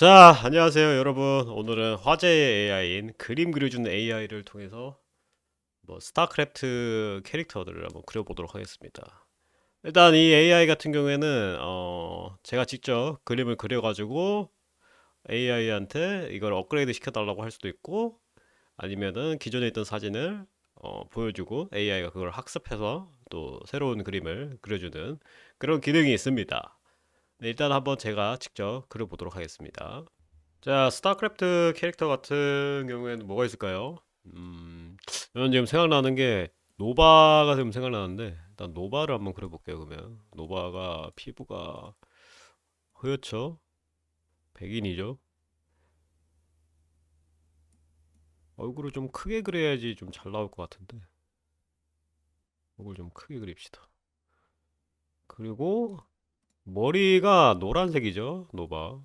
자, 안녕하세요, 여러분. 오늘은 화제의 AI인 그림 그려주는 AI를 통해서 뭐 스타크래프트 캐릭터들을 한번 그려보도록 하겠습니다. 일단 이 AI 같은 경우에는 어, 제가 직접 그림을 그려가지고 AI한테 이걸 업그레이드 시켜달라고 할 수도 있고 아니면은 기존에 있던 사진을 어, 보여주고 AI가 그걸 학습해서 또 새로운 그림을 그려주는 그런 기능이 있습니다. 네, 일단 한번 제가 직접 그려 보도록 하겠습니다. 자, 스타크래프트 캐릭터 같은 경우에는 뭐가 있을까요? 음, 저는 지금 생각나는 게 노바가 지금 생각나는데 일단 노바를 한번 그려볼게요. 그러면 노바가 피부가 허옇죠? 백인이죠? 얼굴을 좀 크게 그려야지 좀 잘 나올 것 같은데 얼굴 좀 크게 그립시다. 그리고 머리가 노란색이죠, 노바.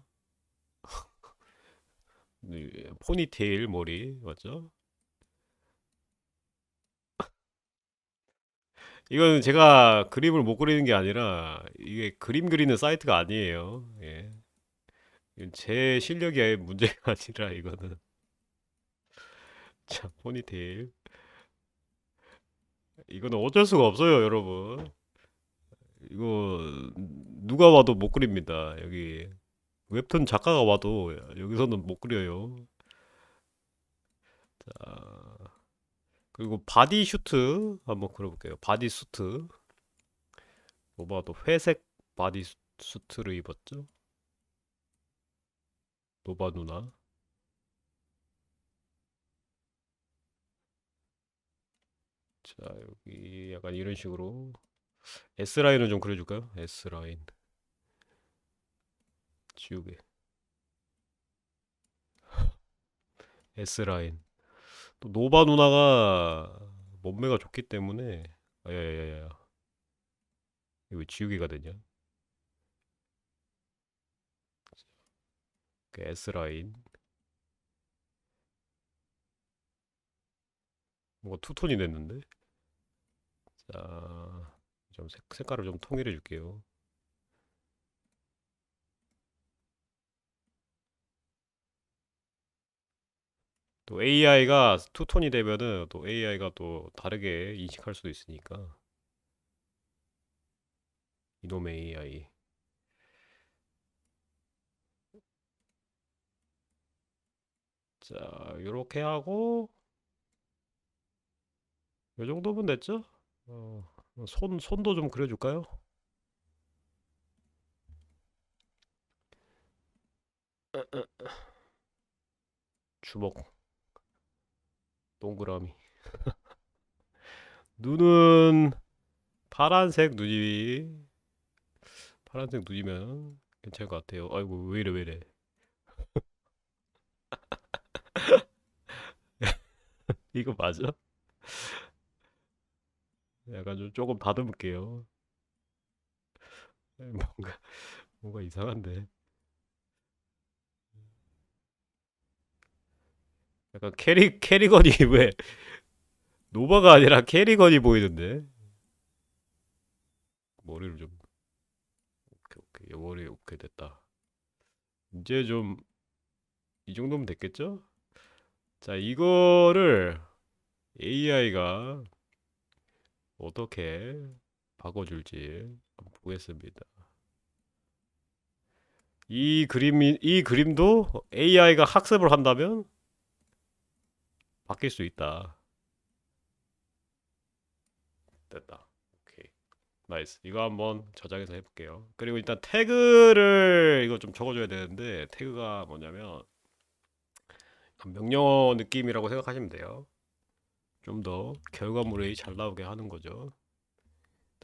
네, 포니테일 머리 맞죠? 이건 제가 그림을 못 그리는 게 아니라 이게 그림 그리는 사이트가 아니에요. 예. 제 실력이 아예 문제가 아니라 이거는 자, 포니테일. 이거는 어쩔 수가 없어요, 여러분. 이거 누가 와도 못 그립니다. 여기 웹툰 작가가 와도 여기서는 못 그려요. 자, 그리고 바디 슈트 한번 그려볼게요. 바디 수트. 노바도 회색 바디 수- 수트를 입었죠? 노바 누나. 자, 여기 약간 이런 식으로 S라인을 좀 그려줄까요? S라인. 지우개. S라인. 또 노바 누나가 몸매가 좋기 때문에 야야야야 이거 왜 지우개가 되냐? 그 S라인 뭔가 투톤이 됐는데 자 좀 색, 색깔을 좀 통일해 줄게요. 또 AI가 투톤이 되면은 또 AI가 또 다르게 인식할 수도 있으니까. 이놈의 AI 자 요렇게 하고 요 정도면 됐죠? 어, 손, 손도 좀 그려줄까요? 주먹 동그라미 눈은 파란색 눈이 파란색 눈이면 괜찮을 것 같아요 아이고 왜 이래 왜 이래 이거 맞아? 약간 좀 조금 다듬을게요. 뭔가 뭔가 이상한데. 약간 캐리 캐리건이 왜 노바가 아니라 캐리건이 보이는데? 머리를 좀 오케이 오케이. 이 머리 오케이 됐다. 이제 좀 이 정도면 됐겠죠? 자 이거를 AI가 어떻게 바꿔줄지 보겠습니다. 이 그림이 이 그림도 AI가 학습을 한다면 바뀔 수 있다. 됐다. 오케이. 나이스. 이거 한번 저장해서 해볼게요. 그리고 일단 태그를 이거 좀 적어줘야 되는데 태그가 뭐냐면 명령어 느낌이라고 생각하시면 돼요 좀 더 결과물이 잘 나오게 하는 거죠.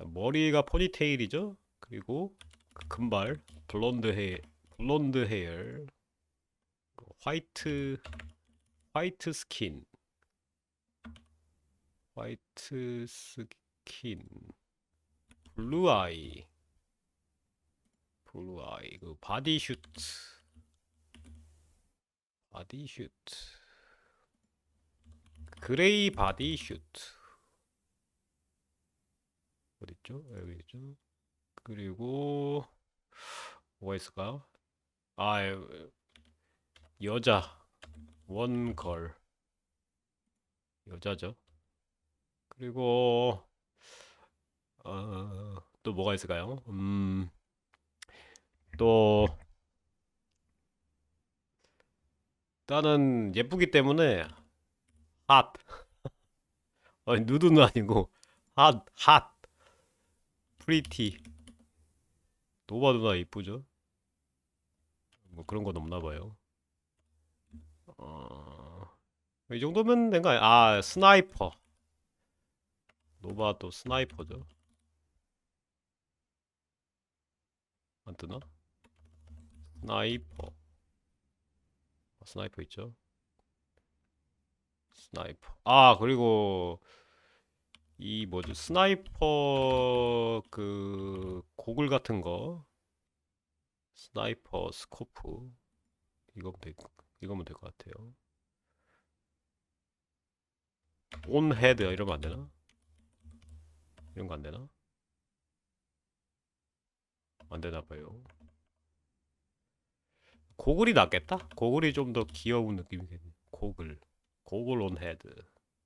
머리가 포니테일이죠. 그리고 그 금발 블론드 헤 블론드 헤어 화이트 화이트 스킨. 화이트 스킨. 블루 아이. 블루 아이. 그 바디 슈트. 바디 슈트 그레이 바디 슈트 어딨죠? 여기 있죠? 그리고 뭐가 있을까요? 아, 예, 여자 원걸 여자죠. 그리고 어, 또 뭐가 있을까요? 음, 또 일단은 예쁘기 때문에 핫 아니 누드는 아니고 핫, 핫 프리티 노바 누나 이쁘죠? 뭐 그런 건 없나 봐요. 어, 이 정도면 된 거 아니야? 아, 스나이퍼. 노바도 스나이퍼죠. 안 뜨나? 스나이퍼. 아, 스나이퍼 있죠? 스나이퍼. 아, 그리고 이 뭐지? 스나이퍼 그 고글 같은 거. 스나이퍼 스코프. 이거면 될, 이거면 될 것 같아요. 온 헤드 이러면 안 되나? 이런 거 안 되나? 안 되나 봐요. 고글이 낫겠다? 고글이 좀 더 귀여운 느낌이겠네. 고글. 고글 온 헤드.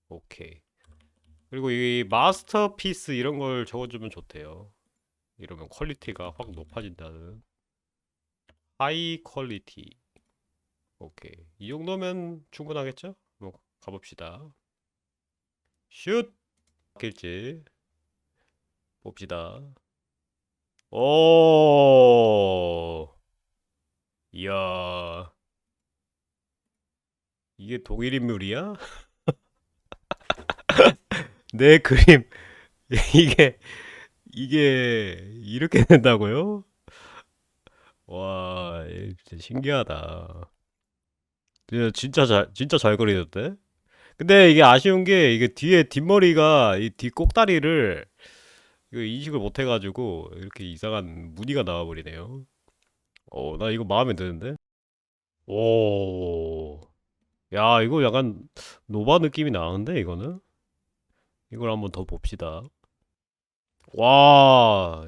오케이. 그리고 이 마스터피스 이런 걸 적어주면 좋대요. 이러면 퀄리티가 확 높아진다는. 하이 퀄리티. 오케이. 이 정도면 충분하겠죠? 뭐 가봅시다. 슛! 길지. 봅시다. 오! 이야. 이게 동일 인물이야? 내 그림 이게 이게 이렇게 된다고요? 와, 이 진짜 신기하다. 진짜 잘 진짜 잘 그리는데? 근데 이게 아쉬운 게 이게 뒤에 뒷머리가 이 뒷꼭다리를 이거 인식을 못 해가지고 이렇게 이상한 무늬가 나와버리네요. 어, 나 이거 마음에 드는데? 오, 야, 이거 약간 노바 느낌이 나는데 이거는? 이걸 한번 더 봅시다. 와,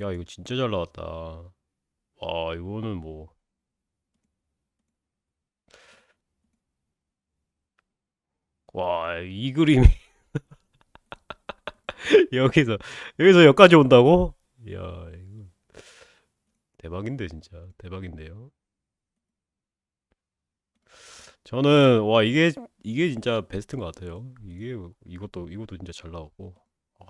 야, 이거 진짜 잘 나왔다. 와, 이거는 뭐. 와, 이 그림이 여기서 여기서 여기까지 온다고? 이야, 이거 대박인데 진짜 대박인데요. 저는 와 이게 이게 진짜 베스트인 것 같아요. 이게 이것도 이것도 진짜 잘 나오고. 아.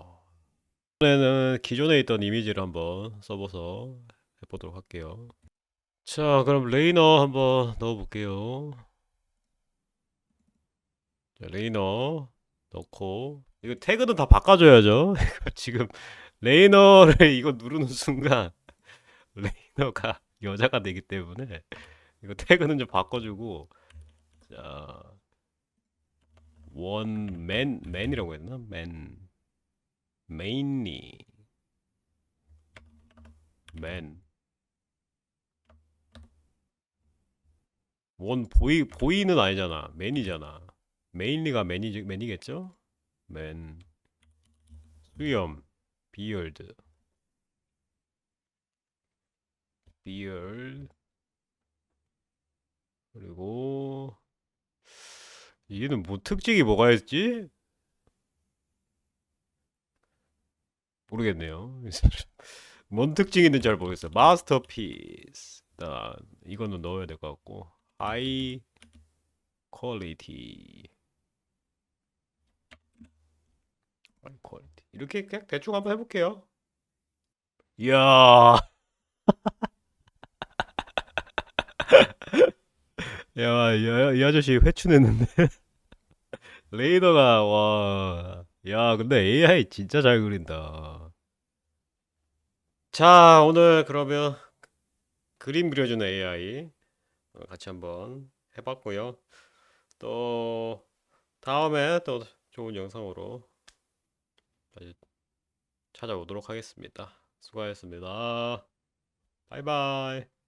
이번에는 기존에 있던 이미지를 한번 써봐서 해보도록 할게요. 자, 그럼 레이너 한번 넣어볼게요. 자, 레이너 넣고 이거 태그는 다 바꿔줘야죠. 지금 레이너를 이거 누르는 순간 레이너가 여자가 되기 때문에 이거 태그는 좀 바꿔주고 자 원맨 맨이라고 했나? 맨 메인리 맨원 보이 보이는 아니잖아. 맨이잖아. 메인리가 맨이 맨이겠죠? 맨 수염. 비얼드 비얼 그리고 얘는 뭐 특징이 뭐가 있지? 모르겠네요. 뭔 특징이 있는지 잘 모르겠어요. 마스터피스. 일단 이거는 넣어야 될 것 같고 하이 퀄리티 하이 퀄리티 이렇게 그냥 대충 한번 해볼게요. 이야 야, 야, 이 아저씨 회춘했는데 레이더가 와, 야, 근데 AI 진짜 잘 그린다. 자, 오늘 그러면 그림 그려주는 AI 어, 같이 한번 해봤고요. 또 다음에 또 좋은 영상으로 다시 찾아오도록 하겠습니다. 수고하셨습니다. 바이바이.